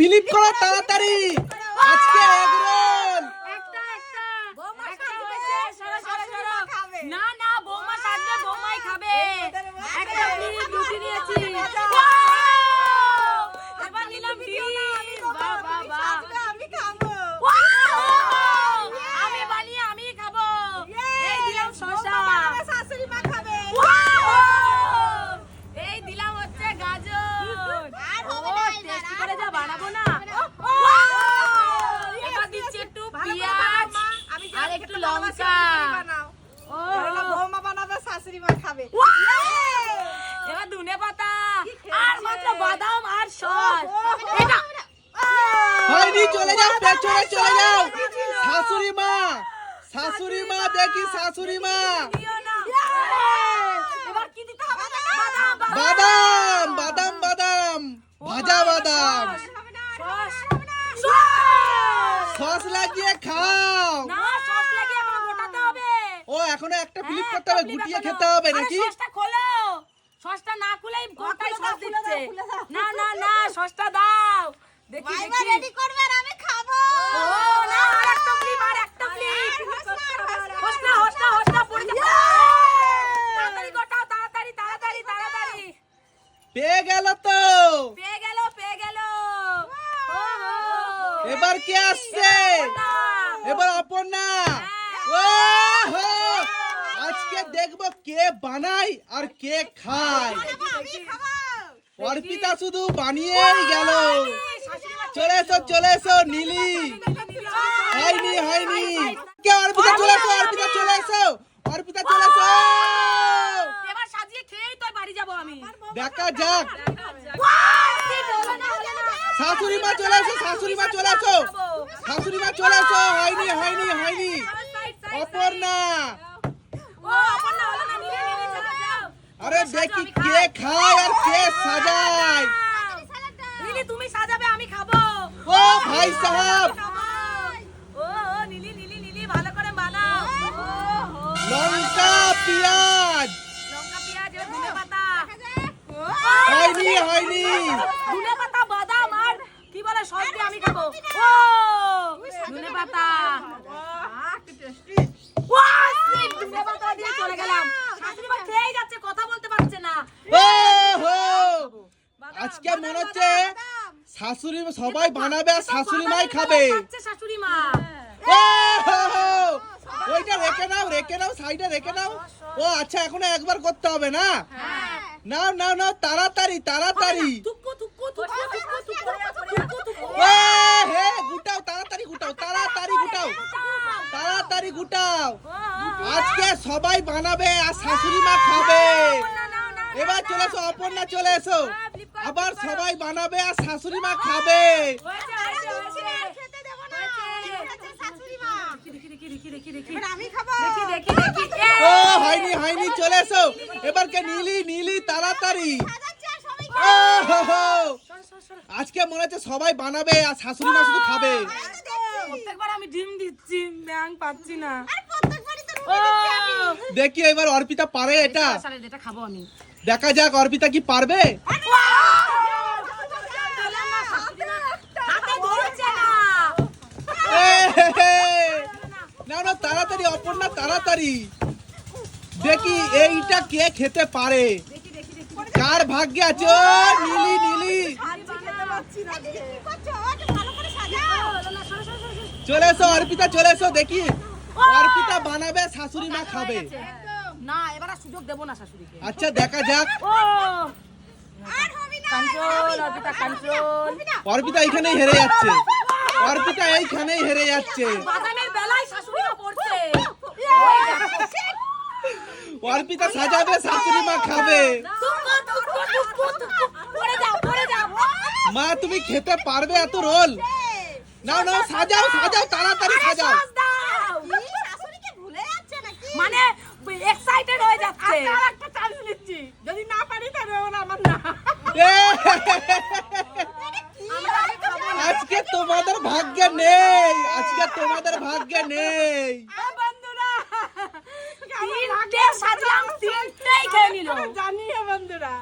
Philip করো তাড়াতাড়ি। আজকে এগরোল। না না বৌমা সাজবে বৌমাই খাবে। একটা ফিলিপ রুটি নিয়েছি মজা। Wow! এবার নিলাম তুমি ডিম দিও না, আমি দেবো, বাহ বাহ তুমি বাহ সাজবে, আমি খাব Wow! আমি বানিয়ে আমি খাব এই দিলাম শসা বৌমা বানাবে, শাশুড়ি মা খাবে Wow! এই দিলাম হচ্ছে গাজর আর ও হবে না, এবার, টেস্টি আর করে যা হবে না, বানাবো না আর হবে না। Wow! এবার দিচ্ছি একটু ভালো করে পেঁয়াজ বানাও, মা। আমি যা আর খেতে একটু ভালোবাসি, লঙ্কা তুমি বানাও। ও বলো, বৌমা বানাবে শাশুড়ি মা খাবে এবার ধনে পাতা কি খেয়েছে? আর মাত্র বাদাম আর সস ও, ও, এটা হয়নি চলে যাও পেছনে চলে যাও। শাশুড়ি মা শাশুড়ি মা দেখি শাশুড়ি মা। দিও না। এবার কি দিতে হবে বাদাম বাদাম। বাদাম ভাজা বাদাম। সস। লাগিয়ে খাও। না সস লাগে আমার গোটাতে হবে। ও এখনও একটা ফিলিপ হ্যাঁ, করতে হবে গুটিয়ে খেতে হবে নাকি? সসটা খোলো। সসটা না খুলেই গোটাই সস দিচ্ছে। না না না সসটা দাও। দেখি দেখি রেডি করবে আর আমি খাব না একটা ফ্লিপ আর একটা ফ্লিপ হোসনা হোসনা হোসনা পড়ে যা তাড়াতাড়ি গোটাও তাড়াতাড়ি তাড়াতাড়ি তাড়াতাড়ি পেয়ে গেল তো পেয়ে গেল পেয়ে গেল এবার কে আসছে এবার অপর্ণা ও আজকে দেখব কে বানায় আর কে খায় অর্পিতা শুধু বানিয়েই গেল চলে এসো চলে এসো নীলি। হয়নি হয়নি। কে অর্পিতা চলে এসো অর্পিতা চলে এসো অর্পিতা চলে এসো। এবার সাজিয়ে খেয়েই তো বাড়ি যাব আমি। দেখা যাক। শাশুড়ি মা চলে এসো শাশুড়ি মা চলে এসো। শাশুড়ি মা চলে এসো। হয়নি হয়নি হয়নি। অপর্ণা। আরে দেখি কে খায় আর কে সাজায়। তুমি সাজাবে আমি খাব। ও ভাই সাহেব। ও ও নিলি নিলি নিলি ভালো করে বানাও। লঙ্কা পেঁয়াজ। লঙ্কা পেঁয়াজ আর ধনে পাতা। হয়নি হয়নি। ধনে পাতা বাদাম আর কি বলে সব দিয়ে আমি খাব। ও ধনে পাতা। ওয়া, ধনে পাতা দিয়ে চলে গেলাম শাশুড়ি মা খেয়েই যাচ্ছে কথা বলতে পারছে না ও হো আজকে মনে হচ্ছে শাশুড়ি সবাই বানাবে আর শাশুড়ি মাই খাবে। শাশুড়ি মা। ও হো হো। ওইটা রেখে নাও রেখে নাও সাইডে রেখে নাও। ও আচ্ছা এখনও একবার করতে হবে না? নাও নাও নাও তাড়াতাড়ি তাড়াতাড়ি। হে গুটাও তাড়াতাড়ি গুটাও তাড়াতাড়ি গুটাও। তাড়াতাড়ি গুটাও। আজকে সবাই বানাবে আর শাশুড়ি মা খাবে। এবার চলে এসো অপর্ণা চলে এসো। আবার সবাই বানাবে আর শাশুড়ি মা খাবে খেতে দেবো না খেতে শাশুড়ি মা দেখি দেখি দেখি দেখি দেখি এবার আমি খাব দেখি দেখি দেখি ও হয়নি হয়নি চলে এসো এবার কে নীলি নীলি তাড়াতাড়ি। আজকে মনে হচ্ছে সবাই বানাবে আর শাশুড়ি মা শুধু খাবে প্রত্যেকবার আমি ডিম দিচ্ছি ব্যাং পাচ্ছি না আর প্রত্যেকবারই তো ও দেখি এবার অর্পিতা পারে এটা এটা খাব আমি দেখা যাক অর্পিতা কি পারবে? না তাড়াতাড়ি অপর্ণা তাড়াতাড়ি। দেখি এইটা কে খেতে পারে। কার ভাগ্যে আছে? ও নীলি নীলি। চলে এসো অর্পিতা চলে এসো দেখি। অর্পিতা বানাবে শাশুড়ি মা খাবে। না এবার আর সুযোগ দেবো না শাশুড়িকে। আচ্ছা দেখা যাক। ও! আর হবে না কন্ট্রোল অর্পিতা কন্ট্রোল অর্পিতা এইখানেই হেরে যাচ্ছে। অর্পিতা এইখানেই হেরে যাচ্ছে। বাদামের বেলায় শাশুড়িও পড়ছে। অর্পিতা সাজাবে শাশুড়ি মা খাবে। মা তুমি খেতে পারবে এত রোল? নাও নাও সাজাও সাজাও তাড়াতাড়ি সাজাও। সস দাও এই শাশুড়িকে ভুলে যাচ্ছে নাকি? মানে এক্সাইটেড হয়ে যাচ্ছে। একটা চান্স নিচ্ছি। যদি না পারি তাহলে ওরা আমার না। আজকে তোমাদের ভাগ্যে নেই। আজকে তোমাদের ভাগ্যে নেই। বন্ধুরা। তিনটে সাজলাম তিনটেই খেয়ে নিল। জানিয়ে বন্ধুরা।